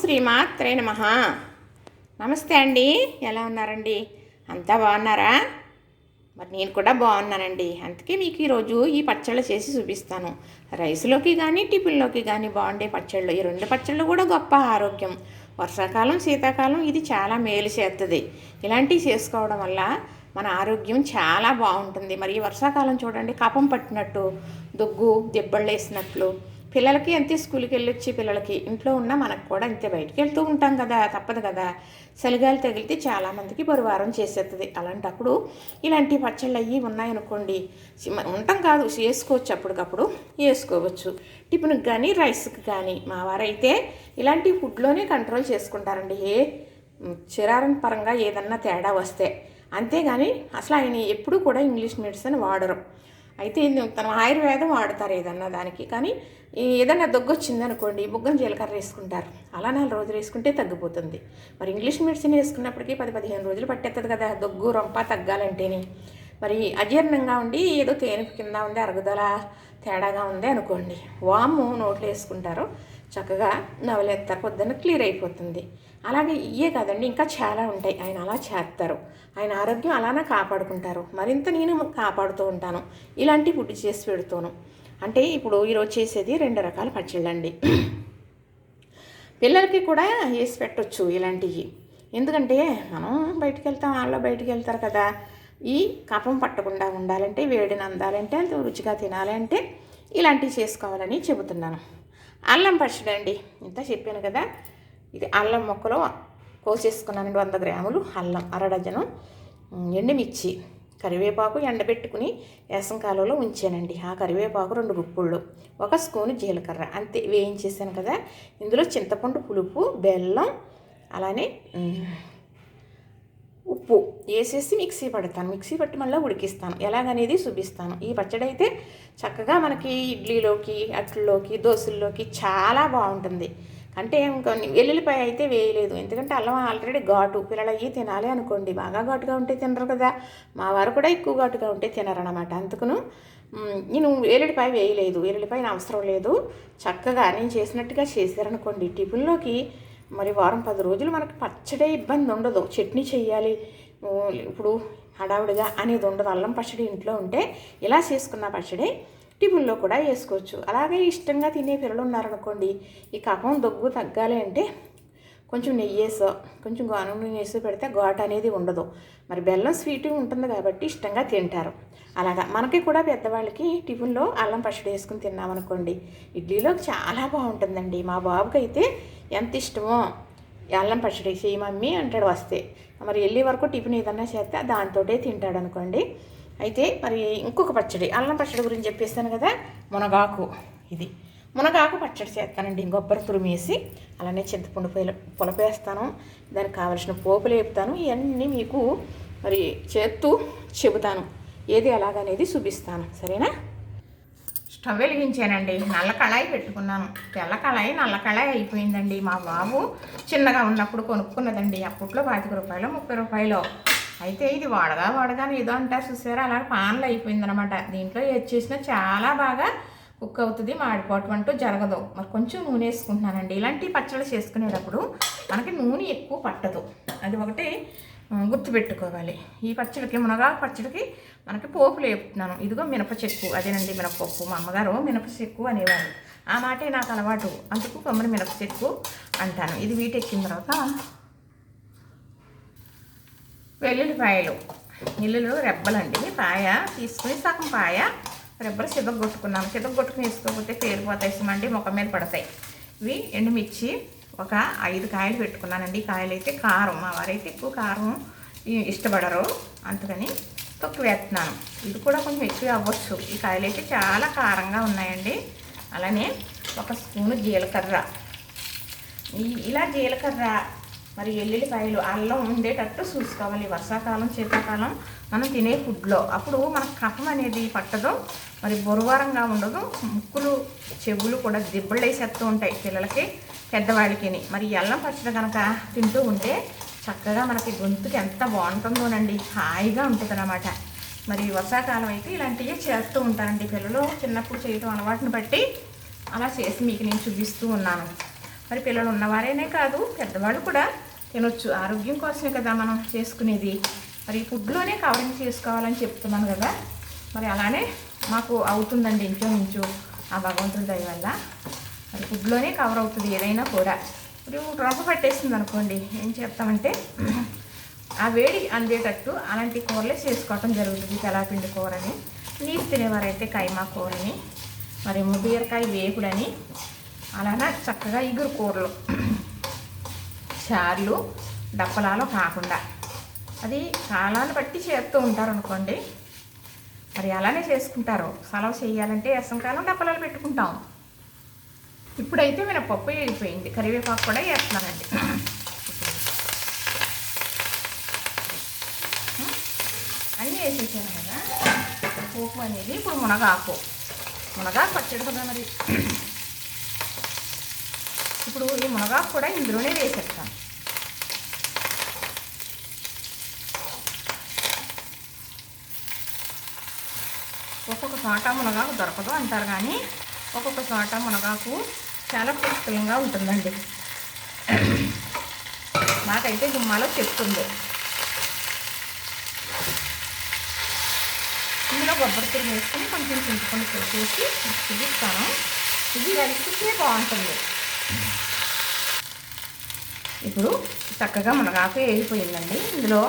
శ్రీమాత్రే నమ. నమస్తే అండి. ఎలా ఉన్నారండి? అంతా బాగున్నారా? మరి నేను కూడా బాగున్నానండి. అందుకే మీకు ఈరోజు ఈ పచ్చళ్ళు చేసి చూపిస్తాను. రైస్లోకి కానీ టిఫిన్లోకి కానీ బాగుండే పచ్చళ్ళు. ఈ రెండు పచ్చళ్ళు కూడా గొప్ప ఆరోగ్యం. వర్షాకాలం శీతాకాలం ఇది చాలా మేలు చేస్తుంది ఇలాంటివి చేసుకోవడం వల్ల మన ఆరోగ్యం చాలా బాగుంటుంది. మరి ఈ వర్షాకాలం చూడండి కపం పట్టినట్టు దగ్గు దెబ్బళ్ళు వేసినట్లు పిల్లలకి అంతే స్కూల్కి వెళ్ళొచ్చి పిల్లలకి. ఇంట్లో ఉన్న మనకు కూడా అంతే బయటికి వెళ్తూ ఉంటాం కదా తప్పదు కదా. చలిగాలి తగిలితే చాలామందికి బరువారం చేసేస్తుంది అలాంటప్పుడు ఇలాంటి పచ్చళ్ళు అయ్యి ఉన్నాయనుకోండి ఉంటాం కాదు వేసుకోవచ్చు అప్పటికప్పుడు వేసుకోవచ్చు టిఫిన్కి కానీ రైస్కి కానీ మా వారైతే ఇలాంటి ఫుడ్లోనే కంట్రోల్ చేసుకుంటారండి. ఏ చిరారం పరంగా ఏదన్నా తేడా వస్తే. అంతేగాని అసలు ఆయన ఎప్పుడూ కూడా ఇంగ్లీష్ మెడిసిన్ వాడరు. అయితే ఇది తన ఆయుర్వేదం వాడతారు ఏదన్నా దానికి. కానీ ఏదన్నా దగ్గు అనుకోండి బుగ్గం జీలకర్ర వేసుకుంటారు. అలా నాలుగు రోజులు వేసుకుంటే తగ్గిపోతుంది. మరి ఇంగ్లీష్ మెడిసిన్ వేసుకున్నప్పటికీ పది పదిహేను రోజులు పట్టేస్తుంది కదా దగ్గు రొంప తగ్గాలంటేనే. మరి అజీర్ణంగా ఉండి ఏదో తేనె కింద ఉంది అరుగుదల తేడాగా ఉంది అనుకోండి. వాము నోట్లో వేసుకుంటారు చక్కగా నవలేస్తారు పొద్దున్న క్లియర్ అయిపోతుంది. అలాగే ఇయే కాదండి ఇంకా చాలా ఉంటాయి. ఆయన అలా చేస్తారు. ఆయన ఆరోగ్యం అలానే కాపాడుకుంటారు. మరింత నేను కాపాడుతూ ఉంటాను. ఇలాంటి ఫుడ్ చేసి పెడుతాను. అంటే ఇప్పుడు ఈరోజు చేసేది రెండు రకాల పచ్చళ్ళండి పిల్లలకి కూడా వేసి పెట్టొచ్చు ఇలాంటివి. ఎందుకంటే మనం బయటికి వెళ్తాం వాళ్ళు బయటికి వెళ్తారు కదా. ఈ కఫం పట్టకుండా ఉండాలంటే వేడిని అందాలంటే అది రుచిగా తినాలంటే ఇలాంటివి చేసుకోవాలని చెబుతున్నాను. అల్లం పచ్చడి అండి ఇంత చెప్పాను కదా. ఇది అల్లం మొక్కలో కోసేసుకున్నానండి వంద గ్రాములు అల్లం అర డజను. ఎండుమిర్చి కరివేపాకు ఎండబెట్టుకుని వేసంకాలంలో ఉంచానండి. ఆ కరివేపాకు రెండు గుప్పుళ్ళు ఒక స్పూను జీలకర్ర అంతే వేయించేసాను కదా. ఇందులో చింతపండు పులుపు బెల్లం అలానే ఉప్పు వేసేసి మిక్సీ పడతాను. మిక్సీ పట్టి మళ్ళీ ఉడికిస్తాను. ఎలాగనేది చూపిస్తాను. ఈ పచ్చడి అయితే చక్కగా మనకి ఇడ్లీలోకి అట్లలోకి దోశల్లోకి చాలా బాగుంటుంది. అంటే కొన్ని వెల్లుల్లిపాయ అయితే వేయలేదు. ఎందుకంటే అల్లం ఆల్రెడీ ఘాటు. పిల్లలు అయ్యి తినాలి అనుకోండి. బాగా ఘాటుగా ఉంటే తినరు కదా. మా వారు కూడా ఎక్కువ ఘాటుగా ఉంటే తినరనమాట అందుకును నేను వెల్లుల్లిపాయ వేయలేదు. వెల్లుల్లిపాయ అవసరం లేదు. చక్కగా నేను చేసినట్టుగా చేశారనుకోండి. టిఫిన్లోకి మరి వారం పది రోజులు మనకి పచ్చడే ఇబ్బంది ఉండదు. చట్నీ చేయాలి. ఇప్పుడు హడావుడిగా అనేది ఉండదు. అల్లం పచ్చడి ఇంట్లో ఉంటే ఇలా చేసుకున్న పచ్చడి? టిఫిన్లో కూడా వేసుకోవచ్చు. అలాగే ఇష్టంగా తినే పిల్లలు ఉన్నారనుకోండి ఈ కఫం దగ్గు తగ్గాలి అంటే కొంచెం నెయ్యి వేసో కొంచెం గోనం నూనె వేసి పెడితే ఘాటు అనేది ఉండదు. మరి బెల్లం స్వీట్ ఉంటుంది కాబట్టి ఇష్టంగా తింటారు. అలాగా మనకి కూడా పెద్దవాళ్ళకి టిఫిన్లో అల్లం పచ్చడి వేసుకుని తిన్నామనుకోండి ఇడ్లీలో చాలా బాగుంటుందండి. మా బాబుకి అయితే ఎంత ఇష్టమో అల్లం పచ్చడి చేయి మమ్మీ అంటాడు వస్తే. మరి వెళ్ళే వరకు టిఫిన్ ఏదన్నా చేస్తే దాంతోటే తింటాడు అనుకోండి. అయితే మరి ఇంకొక పచ్చడి అల్లం పచ్చడి గురించి చెప్పేస్తాను కదా మునగాకు ఇది. మునగాకు పచ్చడి చేస్తానండి కొబ్బరి తురిమేసి అలానే చింతపండు పుల పులపేస్తాను దానికి కావలసిన పోపులు వేపుతాను. ఇవన్నీ మీకు మరి చేస్తూ చెబుతాను. ఏది ఎలాగనేది చూపిస్తాను. సరేనా? స్టవ్ వెలిగించానండి. నల్ల కళాయి పెట్టుకున్నాను. తెల్ల కళాయి నల్ల కళాయి అయిపోయిందండి మా బాబు. చిన్నగా ఉన్నప్పుడు కొనుక్కున్నదండి. అప్పట్లో పాతిక రూపాయలు ముప్పై రూపాయలు. అయితే ఇది వాడగా వాడగా ఏదో అంటారు చూసారా? అలా పాన్లు అయిపోయిందనమాట దీంట్లో ఏది చేసినా చాలా బాగా కుక్ అవుతుంది మాడిపోవటం అంటూ జరగదు. మరి కొంచెం నూనె వేసుకుంటున్నానండి. ఇలాంటి పచ్చళ్ళు చేసుకునేటప్పుడు మనకి నూనె ఎక్కువ పట్టదు. అది ఒకటి గుర్తుపెట్టుకోవాలి. ఈ పచ్చడికి మునగా పచ్చడికి మనకి పోపు లేపుతున్నాను. ఇదిగో మినప చెక్కు. అదేనండి మినపప్పు. మా అమ్మగారు మినప చెక్కు అనేవారు ఆ మాటే నాకు అలవాటు. అందుకు కమ్మని మినప చెక్కు అంటాను. ఇది వీటెక్కిన తర్వాత వెల్లుల్లిపాయలు. ఇల్లులు రెబ్బలండి. పాయ తీసుకుని సగం పాయ. రెబ్బలు సిద్ధగొట్టుకున్నాం సిద్ధగొట్టుకుని వేసుకోకపోతే పేరుపోతాయి సిమండి. ముఖం మీద పడతాయి. ఇవి ఎండుమిర్చి ఒక ఐదు కాయలు పెట్టుకున్నానండి. ఈ కాయలు అయితే కారం. మా వారైతే ఎక్కువ కారం ఇష్టపడరు. అందుకని తొక్కి వేస్తున్నాను. ఇది కూడా కొంచెం ఎక్కువ అవ్వచ్చు. ఈ కాయలు అయితే చాలా కారంగా ఉన్నాయండి. అలానే ఒక స్పూను జీలకర్ర. ఇలా జీలకర్ర మరి ఎల్లుల్లిపాయలు అల్లం ఉండేటట్టు చూసుకోవాలి. వర్షాకాలం శీతాకాలం మనం తినే ఫుడ్లో. అప్పుడు మనకు కఫం అనేది పట్టదు మరి బొరువారంగా ఉండదు. ముక్కులు చెవులు కూడా దిబ్బలు వేసేస్తూ ఉంటాయి పిల్లలకి పెద్దవాళ్ళకి మరి అల్లం పచ్చడి కనుక తింటూ ఉంటే చక్కగా మనకి గొంతుకి ఎంత బాగుంటుందోనండి. హాయిగా ఉంటుంది అన్నమాట మరి వర్షాకాలం అయితే ఇలాంటివి చేస్తూ ఉంటారండి పిల్లలు. చిన్నప్పుడు చేయడం అలవాటును బట్టి అలా చేసి మీకు నేను చూపిస్తూ ఉన్నాను. మరి పిల్లలు ఉన్నవారేనే కాదు పెద్దవాళ్ళు కూడా తినొచ్చు. ఆరోగ్యం కోసమే కదా మనం చేసుకునేది. మరి ఫుడ్లోనే కవరింగ్ చేసుకోవాలని చెప్తున్నాను కదా. మరి అలానే మాకు అవుతుందండి ఇంచుమించు ఆ భగవంతుడి దయ వల్ల. మరి ఫుడ్లోనే కవర్ అవుతుంది ఏదైనా కూడా. ఇప్పుడు రొప్ప పట్టేసింది అనుకోండి ఏం చేస్తామంటే ఆ వేడి అందేటట్టు అలాంటి కూరలే చేసుకోవటం జరుగుతుంది తెలాపిండి కూరని. నీరు తినేవారైతే కైమా కూరని మరి బీరకాయ వేపుడని అలానే చక్కగా ఇగురు కూరలు. చార్లు డప్పలాలు కాకుండా. అది కాలాన్ని బట్టి చేస్తూ ఉంటారు అనుకోండి మరి అలానే చేసుకుంటారు. సెలవు చేయాలంటే కాలం డప్పలాలు పెట్టుకుంటాం. ఇప్పుడైతే మినపప్పు వెళ్ళిపోయింది కరివేపాకు కూడా వేస్తున్నానండి. అన్నీ వేసేసాను కదా. పోపు అనేది ఇప్పుడు మునగాకు. మునగాకు పచ్చడి కదా మరి. ఇప్పుడు ఈ మునగాకు కూడా ఇందులోనే వేసేస్తాను. ఒక్కొక్క చోట మునగాకు దొరకదు అంటారు కానీ ఒక్కొక్క చోట మునగాకు చాలా పుష్కలంగా ఉంటుందండి. నాకైతే గుమ్మాలో చెప్తుంది. ఇందులో కొబ్బరి తురుము వేసుకొని కొంచెం చింతపండు చేసి చూపిస్తాను ఇది కలిపితే బాగుంటుంది. ఇప్పుడు చక్కగా మునగాకు వేగిపోయిందండి. ఇందులో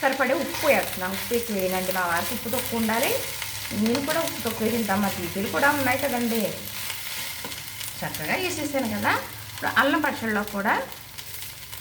సరిపడే ఉప్పు వేస్తున్నాను ఉప్పు ఎక్కువ వేయనండి. మా వారికి ఉప్పు తక్కువ ఉండాలి. నేను కూడా ఉప్పు తక్కువ తింటాం మా టీచర్లు కూడా ఉన్నాయి కదండి. చక్కగా వేసేసాను కదా. ఇప్పుడు అల్లం పచ్చళ్ళలో కూడా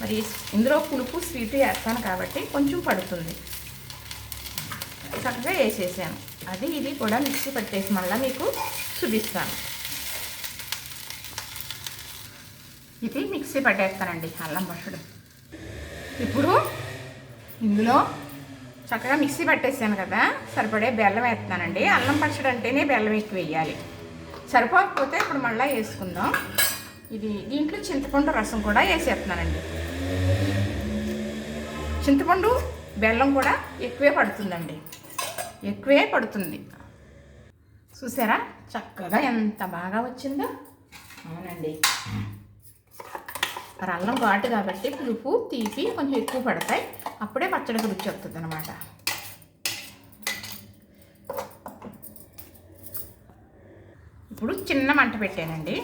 మరి ఇందులో పులుపు స్వీట్ వేస్తాను కాబట్టి కొంచెం పడుతుంది. చక్కగా వేసేసాను. అది ఇది కూడా మిక్సీ పట్టేసి మళ్ళీ మీకు చూపిస్తాను. ఇది మిక్సీ పట్టేస్తానండి అల్లం పచ్చడి ఇప్పుడు ఇందులో చక్కగా మిక్సీ పట్టేసాను కదా సరిపడే బెల్లం వేస్తున్నానండి. అల్లం పచ్చడి అంటేనే బెల్లం ఎక్కువ వేయాలి. సరిపోకపోతే ఇప్పుడు మళ్ళీ వేసుకుందాం. ఇది దీంట్లో చింతపండు రసం కూడా వేసేస్తున్నానండి. చింతపండు బెల్లం కూడా ఎక్కువే పడుతుందండి. ఎక్కువే పడుతుంది. చూసారా? చక్కగా ఎంత బాగా వచ్చిందో. అవునండి. మరి అల్లం ఘాటు కాబట్టి పులుపు తీపి కొంచెం ఎక్కువ పడతాయి. అప్పుడే పచ్చడికి రుచి వస్తుంది అనమాట ఇప్పుడు చిన్న మంట పెట్టానండి.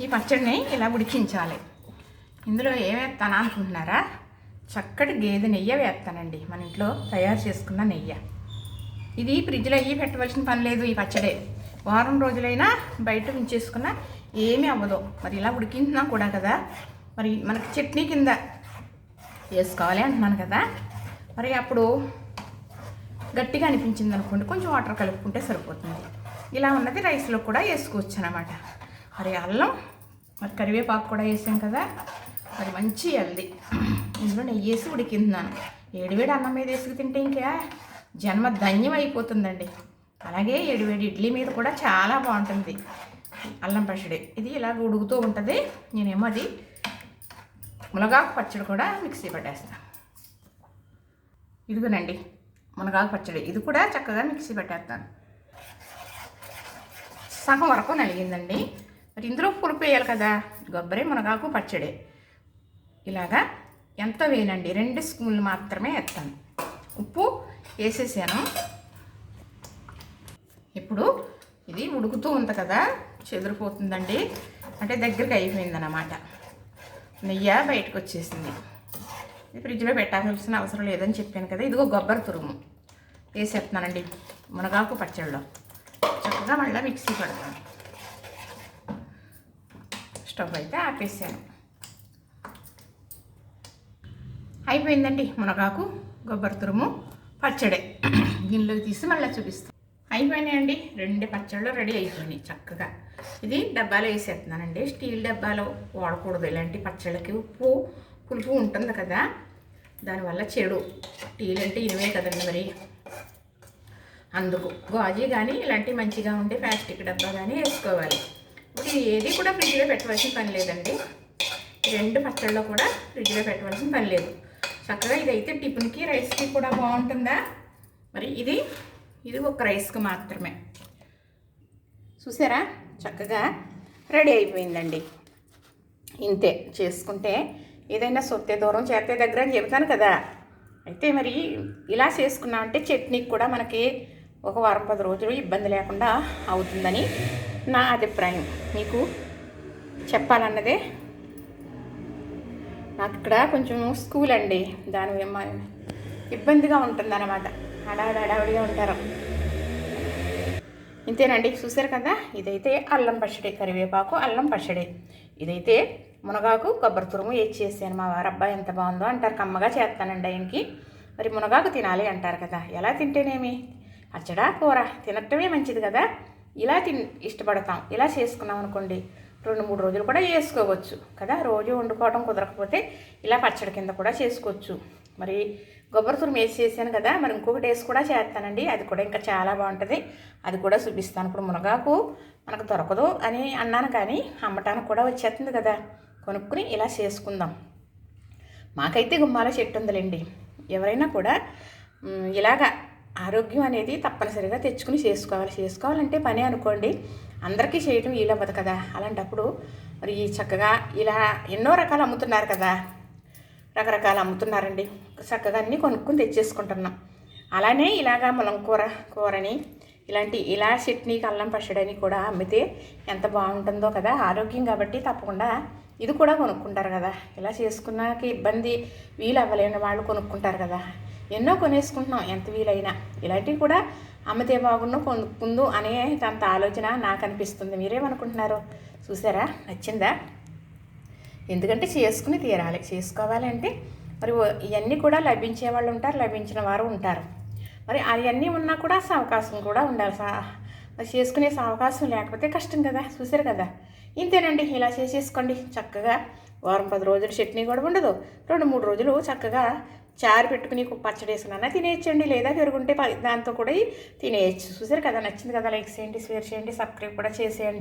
ఈ పచ్చడిని ఇలా ఉడికించాలి. ఇందులో ఏం అనుకుంటున్నారా? చక్కటి గేదె నెయ్యి వేస్తానండి. మన ఇంట్లో తయారు చేసుకున్న నెయ్యి. ఇది ఫ్రిడ్జ్లో అయ్యి పెట్టవలసిన పని లేదు ఈ పచ్చడే. వారం రోజులైనా బయట ఉంచేసుకున్న ఏమీ అవ్వదు. మరి ఇలా ఉడికించినా కూడా కదా మరి మనకి చట్నీ కింద వేసుకోవాలి అంటున్నాను కదా. మరి అప్పుడు గట్టిగా అనిపించింది అనుకోండి కొంచెం వాటర్ కలుపుకుంటే సరిపోతుంది. ఇలా ఉన్నది రైస్లో కూడా వేసుకోవచ్చు అనమాట మరి అల్లం మరి కరివేపాకు కూడా వేసాం కదా. మరి మంచి హెల్దీ. ఇందులో నెయ్యి వేసి ఉడికిందాను ఏడివేడి అన్నం మీద వేసుకు తింటే ఇంకా జన్మ ధన్యం అయిపోతుందండి. అలాగే ఏడివేడి ఇడ్లీ మీద కూడా చాలా బాగుంటుంది. అల్లం పచ్చడి. ఇది ఇలాగ ఉడుకుతూ ఉంటుంది. నేనేమో అది మునగాకు పచ్చడి కూడా మిక్సీ పట్టేస్తాను ఇదిగోనండి మునగాకు పచ్చడి. ఇది కూడా చక్కగా మిక్సీ పెట్టేస్తాను. సగం వరకు నలిగిందండి. మరి ఇందులో పులుపు వేయాలి కదా? కొబ్బరి మునగాకు పచ్చడి. ఇలాగా ఎంత వేయనండి? రెండు స్పూన్లు మాత్రమే వేస్తాను. ఉప్పు వేసేసాను. ఇప్పుడు ఇది ఉడుకుతూ ఉంది కదా చెదిరిపోతుందండి. అంటే దగ్గరికి అయిపోయిందన్నమాట. నెయ్యి బయటకు వచ్చేసింది ఇది ఫ్రిడ్జ్లో పెట్టాల్సిన అవసరం లేదని చెప్పాను కదా ఇదిగో కొబ్బరి తురుము. వేసేస్తున్నానండి మునగాకు పచ్చళ్ళలో చక్కగా మళ్ళీ మిక్సీ పడతాను. స్టవ్ అయితే ఆపేసాను. అయిపోయిందండి మునగాకు కొబ్బరి తురుము పచ్చడే. గిన్నెలోకి తీసి మళ్ళీ చూపిస్తాను. అయిపోయినాయండి. రెండు పచ్చళ్ళు రెడీ అయిపోయినాయి చక్కగా. ఇది డబ్బాలో వేసేస్తున్నానండి. స్టీల్ డబ్బాలో వాడకూడదు. ఇలాంటి పచ్చళ్ళకి ఉప్పు పులుపు ఉంటుంది కదా. దానివల్ల చెడు. టీలు అంటే ఇనివే కదండి మరి. అందుకు. గాజీ కానీ ఇలాంటివి మంచిగా ఉండే ప్లాస్టిక్ డబ్బా కానీ వేసుకోవాలి. ఇప్పుడు ఏది కూడా ఫ్రిడ్జ్లో పెట్టవలసిన పని లేదండి. రెండు పచ్చళ్ళలో కూడా ఫ్రిడ్జ్లో పెట్టవలసిన పని లేదు. చక్కగా ఇదైతే టిఫిన్కి రైస్కి కూడా బాగుంటుందా? మరి ఇది ఇది ఒక రైస్కి మాత్రమే. చూసారా? చక్కగా రెడీ అయిపోయిందండి. ఇంతే చేసుకుంటే ఏదైనా సొత్తే దూరం చేతే దగ్గర అని చెబుతాను కదా. అయితే మరి ఇలా చేసుకున్నామంటే చట్నీకి కూడా మనకి ఒక వారం పది రోజులు ఇబ్బంది లేకుండా అవుతుందని నా అభిప్రాయం. మీకు చెప్పాలన్నదే నాకు ఇక్కడ కొంచెం స్కూల్ అండి. దాని ఇబ్బందిగా ఉంటుందన్నమాట. హడావిడి హడావిడిగా ఉంటారు. ఇంతేనండి. చూసారు కదా? ఇదైతే అల్లం పచ్చడి కరివేపాకు అల్లం పచ్చడి. ఇదైతే మునగాకు కొబ్బరి తురుము వేసి చేసాను మా వారబ్బాయి ఎంత బాగుందో అంటారు. కమ్మగా చేస్తానండి ఆయనకి. మరి మునగాకు తినాలి అంటారు కదా? ఎలా తింటేనేమి? అచ్చడా కూర. తినటమే మంచిది కదా? ఇలా తిన్ ఇష్టపడతాం. ఇలా చేసుకున్నాం అనుకోండి రెండు మూడు రోజులు కూడా చేసుకోవచ్చు కదా? రోజు వండుకోవడం కుదరకపోతే ఇలా పచ్చడి కింద కూడా చేసుకోవచ్చు. మరి కొబ్బరి తురుము వేసి చేశాను కదా మరి ఇంకొకటి వేసి కూడా చేస్తానండి. అది కూడా ఇంకా చాలా బాగుంటుంది. అది కూడా చూపిస్తాను ఇప్పుడు మునగాకు మనకు దొరకదు అని అన్నాను కానీ అమ్మటానికి కూడా వచ్చేస్తుంది కదా. కొనుక్కుని ఇలా చేసుకుందాం. మాకైతే గుమ్మాల చెట్టు ఉందిలేండి. ఎవరైనా కూడా ఇలాగా ఆరోగ్యం అనేది తప్పనిసరిగా తెచ్చుకుని చేసుకోవాలి. చేసుకోవాలంటే పని అనుకోండి. అందరికీ చేయటం వీలవ్వదు కదా. అలాంటప్పుడు మరి చక్కగా ఇలా ఎన్నో రకాలు అమ్ముతున్నారు కదా. రకరకాలు అమ్ముతున్నారండి. చక్కగా అన్నీ కొనుక్కుని తెచ్చేసుకుంటున్నాం. అలానే ఇలాగా మనం కూర కూరని ఇలాంటి ఇలా చట్నీకి అల్లం పచ్చడని కూడా అమ్మితే ఎంత బాగుంటుందో కదా ఆరోగ్యం కాబట్టి తప్పకుండా ఇది కూడా కొనుక్కుంటారు కదా. ఇలా చేసుకున్నాక ఇబ్బంది వీలు అవ్వలేని వాళ్ళు కొనుక్కుంటారు కదా. ఎన్నో కొనేసుకుంటున్నాం ఎంత వీలైనా. ఇలాంటివి కూడా అమ్మితే బాగున్నా కొనుక్కుందు అనే అంత ఆలోచన నాకు అనిపిస్తుంది. మీరేమనుకుంటున్నారు? చూసారా? నచ్చిందా? ఎందుకంటే చేసుకుని తీరాలి. చేసుకోవాలంటే మరి ఇవన్నీ కూడా లభించే వాళ్ళు ఉంటారు లభించిన వారు ఉంటారు. మరి అవన్నీ ఉన్నా కూడా అవకాశం కూడా ఉండాలి. సా మరి చేసుకునే అవకాశం లేకపోతే కష్టం కదా చూసారు కదా? ఇంతేనండి. ఇలా చేసేసుకోండి. చక్కగా వారం పది రోజులు చట్నీ కూడా ఉండదు. రెండు మూడు రోజులు చక్కగా చారు పెట్టుకుని పచ్చడి వేసుకున్నా తినేయచ్చండి. లేదా పెరుగుంటే ప- దాంతో కూడా తినేయచ్చు. చూసారు కదా? నచ్చింది కదా? లైక్ చేయండి షేర్ చేయండి సబ్స్క్రైబ్ కూడా చేసేయండి.